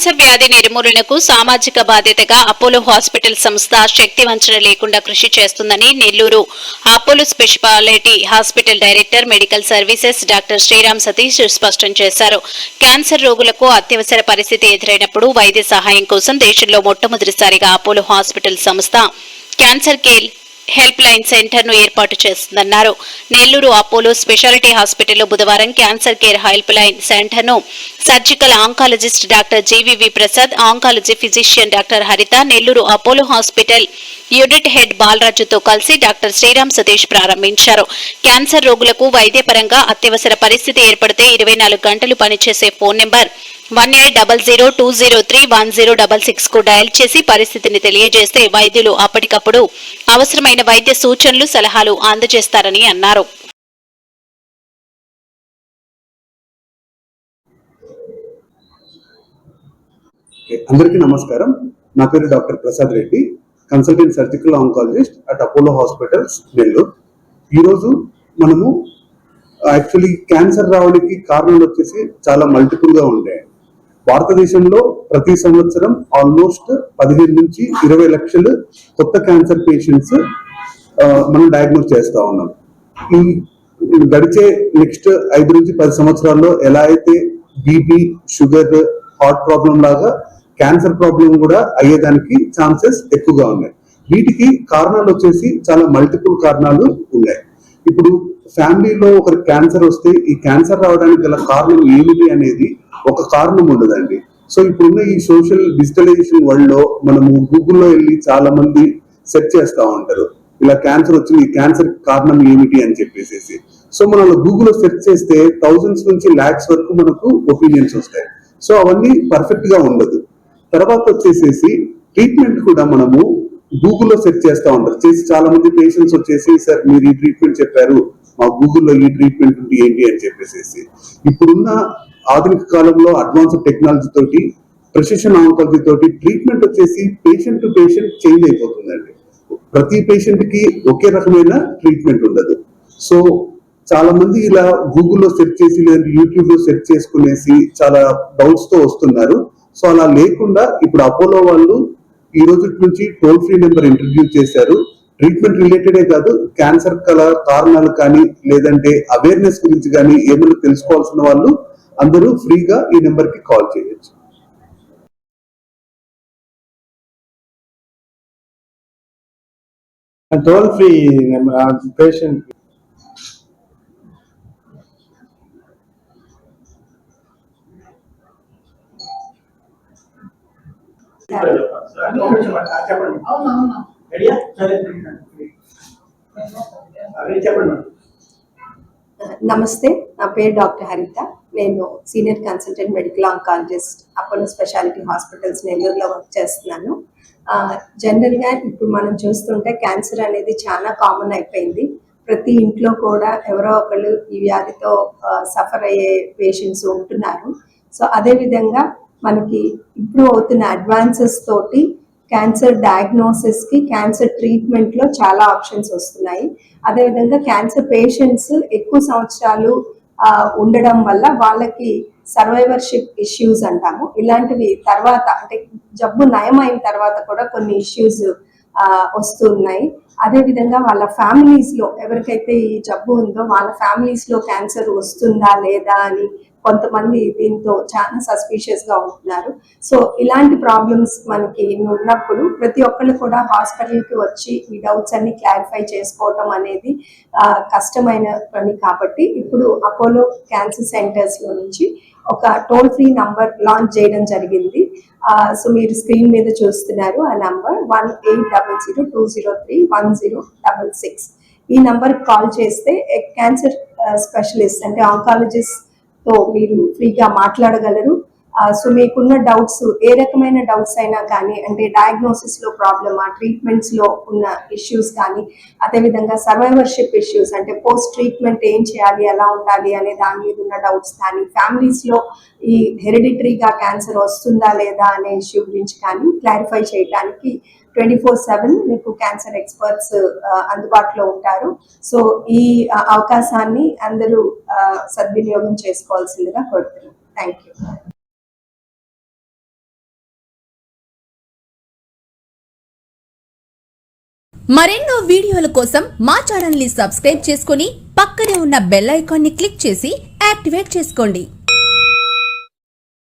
Cancer వ్యాధి నిర్మూలనకు సామాజిక బాధ్యతగా అపోలో హాస్పిటల్ సంస్థ శక్తి వంచన లేకుండా కృషి చేస్తుందని Nellore Apollo speciality hospital director medical services doctor Sriram Satish స్పష్టం చేశారు. క్యాన్సర్ రోగులకు అత్యవసర పరిస్థితి ఎదురైనప్పుడు వైద్య సహాయం కోసం దేశంలో మొట్టమొదటిసారిగా అపోలో హాస్పిటల్ సంస్థ క్యాన్సర్ కేర్ హెల్ప్ లైన్ సెంటర్ను ఏర్పాటు చేస్తుందన్నారు. నెల్లూరు అపోలో స్పెషాలిటీ హాస్పిటల్లో బుధవారం క్యాన్సర్ కేర్ హెల్ప్ లైన్ సెంటర్ను surgical oncologist doctor GVV Prasad oncology physician doctor Haritha Nellore Apollo hospital unit head బాలరాజుతో కలిసి డాక్టర్ శ్రీరామ్ సతీష్ ప్రారంభించారు. క్యాన్సర్ రోగులకు వైద్యపరంగా అత్యవసర పరిస్థితి ఏర్పడితే ఇరవై నాలుగు గంటలు పనిచేసే phone number one eight double zero two zero three one zero double సిక్స్కు dial చేసి పరిస్థితిని తెలియజేస్తే వైద్యులు అప్పటికప్పుడు అవసరమైన వైద్య సూచనలు సలహాలు అందజేస్తారని అన్నారు. అందరికీ నమస్కారం. నా పేరు doctor Prasad Reddy consultant surgical oncologist at Apollo hospitals Nellore ఈరోజు మనము యాక్చువల్లీ క్యాన్సర్ రావడానికి కారణాలు వచ్చేసి చాలా మల్టిపుల్గా ఉంటాయి భారతదేశంలో ప్రతి సంవత్సరం ఆల్మోస్ట్ పదిహేను నుంచి ఇరవై లక్షలు కొత్త క్యాన్సర్ పేషెంట్స్ మనం డయాగ్నోస్ చేస్తూ ఉన్నాం. ఈ గడిచే నెక్స్ట్ ఐదు నుంచి పది సంవత్సరాల్లో ఎలా అయితే బీపీ షుగర్ హార్ట్ ప్రాబ్లం లాగా క్యాన్సర్ ప్రాబ్లం కూడా అయ్యేదానికి ఛాన్సెస్ ఎక్కువగా ఉన్నాయి. వీటికి కారణాలు వచ్చేసి చాలా మల్టిపుల్ కారణాలు ఉన్నాయి. ఇప్పుడు ఫ్యామిలీలో ఒకరికి క్యాన్సర్ వస్తే ఈ క్యాన్సర్ రావడానికి గల కారణం ఏమిటి అనేది ఒక కారణం ఉండదండి. సో ఇప్పుడున్న ఈ సోషల్ డిజిటలైజేషన్ వరల్డ్లో మనము గూగుల్లో వెళ్ళి చాలా మంది సెర్చ్ చేస్తూ ఉంటారు. ఇలా క్యాన్సర్ వచ్చింది ఈ క్యాన్సర్ కారణం ఏమిటి అని చెప్పేసి సో మనం గూగుల్లో సెర్చ్ చేస్తే థౌజండ్స్ నుంచి ల్యాక్స్ వరకు మనకు ఒపీనియన్స్ వస్తాయి. సో అవన్నీ పర్ఫెక్ట్గా ఉండదు. తర్వాత వచ్చేసేసి ట్రీట్మెంట్ కూడా మనము గూగుల్లో సెర్చ్ చేస్తా ఉంటారు. చేసి చాలా మంది పేషెంట్స్ వచ్చేసి సార్ మీరు ఈ ట్రీట్మెంట్ చెప్పారు. మా గూగుల్లో ఈ ట్రీట్మెంట్ ఏంటి? అని చెప్పేసి ఇప్పుడున్న ఆధునిక కాలంలో అడ్వాన్స్ టెక్నాలజీ తోటి ప్రెసిషన్ ఆంకాలజీ తోటి ట్రీట్మెంట్ వచ్చేసి పేషెంట్ టు పేషెంట్ చేంజ్ అయిపోతుందండి. ప్రతి పేషెంట్కి ఒకే రకమైన ట్రీట్మెంట్ ఉండదు. సో చాలా మంది ఇలా గూగుల్లో సెర్చ్ చేసి లేదంటే యూట్యూబ్లో సెర్చ్ చేసుకునేసి చాలా డౌట్స్తో వస్తున్నారు. సో అలా లేకుండా ఇప్పుడు అపోలో వాళ్ళు ఈ రోజు నుంచి టోల్ ఫ్రీ నెంబర్ ఇంట్రడ్యూస్ చేశారు. ట్రీట్మెంట్ రిలేటెడే కాదు క్యాన్సర్ కల కారణాలు కానీ లేదంటే అవేర్నెస్ గురించి కానీ ఏమైనా తెలుసుకోవాల్సిన వాళ్ళు అందరూ ఫ్రీగా ఈ నెంబర్కి కాల్ చేయొచ్చు. టోల్ ఫ్రీ పేషెంట్ నమస్తే నా పేరు డాక్టర్ హరిత. నేను senior consultant medical oncologist Apollo speciality hospitals నెల్లూరులో వర్క్ చేస్తున్నాను. జనరల్గా ఇప్పుడు మనం చూస్తుంటే క్యాన్సర్ అనేది చాలా కామన్ అయిపోయింది. ప్రతి ఇంట్లో కూడా ఎవరో ఒకళ్ళు ఈ వ్యాధితో సఫర్ అయ్యే పేషెంట్స్ ఉంటున్నారు. సో అదేవిధంగా మనకి ఇంప్రూవ్ అవుతున్న అడ్వాన్సెస్ తోటి క్యాన్సర్ డయాగ్నోసిస్కి క్యాన్సర్ ట్రీట్మెంట్లో చాలా ఆప్షన్స్ వస్తున్నాయి. అదేవిధంగా క్యాన్సర్ పేషెంట్స్ ఎక్కువ సంవత్సరాలు ఉండడం వల్ల వాళ్ళకి సర్వైవర్షిప్ ఇష్యూస్ అంటాము. ఇలాంటివి తర్వాత అంటే జబ్బు నయమైన తర్వాత కూడా కొన్ని ఇష్యూస్ వస్తున్నాయి అదేవిధంగా వాళ్ళ ఫ్యామిలీస్లో ఎవరికైతే ఈ జబ్బు ఉందో వాళ్ళ ఫ్యామిలీస్లో క్యాన్సర్ వస్తుందా లేదా అని కొంతమంది దీంతో చాలా సస్పీషియస్గా ఉంటున్నారు. సో ఇలాంటి ప్రాబ్లమ్స్ మనకి ఉన్నప్పుడు ప్రతి ఒక్కళ్ళు కూడా హాస్పిటల్కి వచ్చి ఈ డౌట్స్ అన్ని క్లారిఫై చేసుకోవటం అనేది కష్టమైన పని కాబట్టి ఇప్పుడు అపోలో క్యాన్సర్ సెంటర్స్లో నుంచి ఒక టోల్ ఫ్రీ నంబర్ లాంచ్ చేయడం జరిగింది. సో మీరు స్క్రీన్ మీద చూస్తున్నారు ఆ number one eight double zero two zero three one zero double six ఈ నంబర్ కాల్ చేస్తే క్యాన్సర్ స్పెషలిస్ట్ అంటే ఆంకాలజిస్ట్ తో మీరు ఫ్రీగా మాట్లాడగలరు. సో మీకున్న డౌట్స్ ఏ రకమైన డౌట్స్ అయినా కానీ అంటే డయాగ్నోసిస్లో ప్రాబ్లమా ట్రీట్మెంట్స్లో ఉన్న ఇష్యూస్ కానీ అదేవిధంగా సర్వైవర్షిప్ ఇష్యూస్ అంటే పోస్ట్ ట్రీట్మెంట్ ఏం చేయాలి ఎలా ఉండాలి అనే దాని మీద ఉన్న డౌట్స్ కానీ ఫ్యామిలీస్లో ఈ హెరిడిటరీగా క్యాన్సర్ వస్తుందా లేదా అనే ఇష్యూ గురించి కానీ క్లారిఫై చేయడానికి ట్వంటీ ఫోర్ సెవెన్ మీకు క్యాన్సర్ ఎక్స్పర్ట్స్ అందుబాటులో ఉంటారు. సో ఈ అవకాశాన్ని అందరూ సద్వినియోగం చేసుకోవాల్సిందిగా కోరుతున్నాను థ్యాంక్ యూ మరెన్నో వీడియోల కోసం మా ఛానల్ని సబ్స్క్రైబ్ చేసుకుని పక్కనే ఉన్న బెల్ ఐకాన్ని క్లిక్ చేసి యాక్టివేట్ చేసుకోండి.